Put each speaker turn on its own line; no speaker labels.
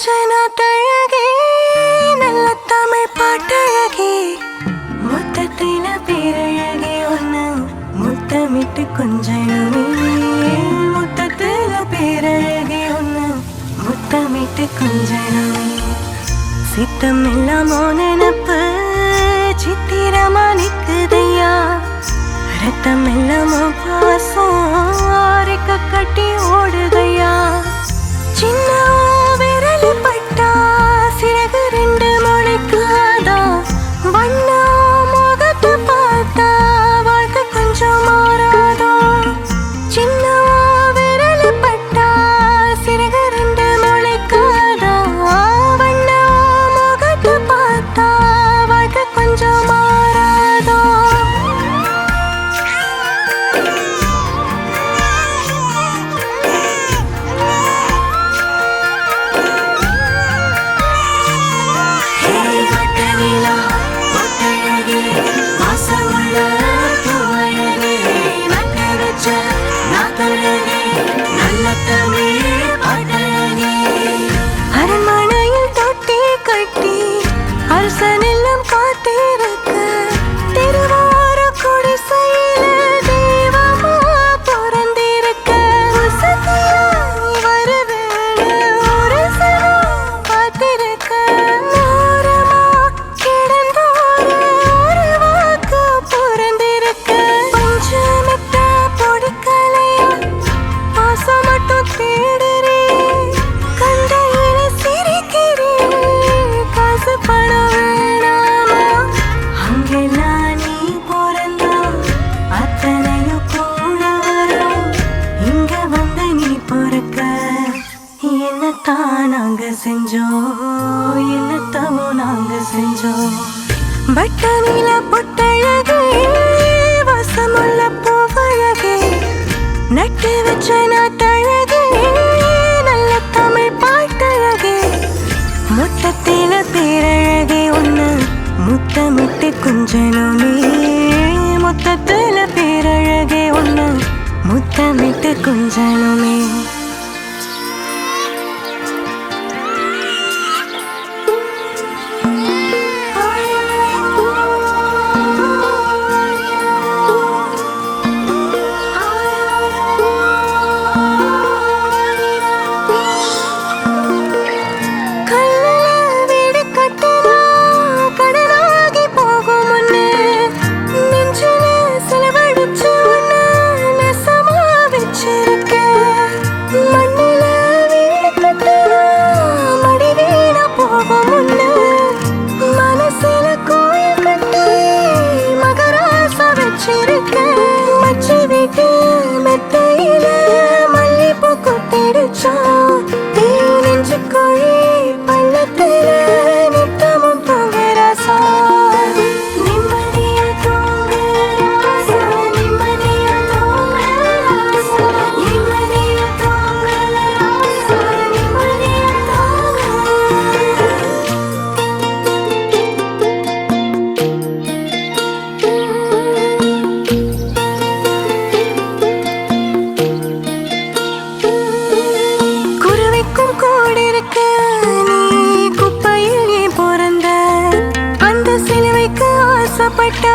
வச்சனத்தழகே நல்ல தமிழ் பாட்டழகே மொத்தத்தின பேரழகே ஒன்று முத்தமிட்டு கொஞ்சமே மொத்தத்தில பேரழகே ஒன்று முத்தமிட்டு கொஞ்சமே சித்தம் எல்லாம் மோன தான் நாங்க செஞ்சோம்? என்னத்தவோ நாங்க செஞ்சோம்? பட்டனில பொட்டழகே வசமுள்ள பூவழகே நட்டு வச்ச நாட்டழகே நல்ல தமிழ் பாட்டழகே. மொத்தத்தில பேரழகே ஒன்று முத்தமிட்டு குஞ்சனும். நீ மொத்தத்தில பேரழகே ஒன்று முத்தமிட்டு குஞ்சனுமே. fuerte.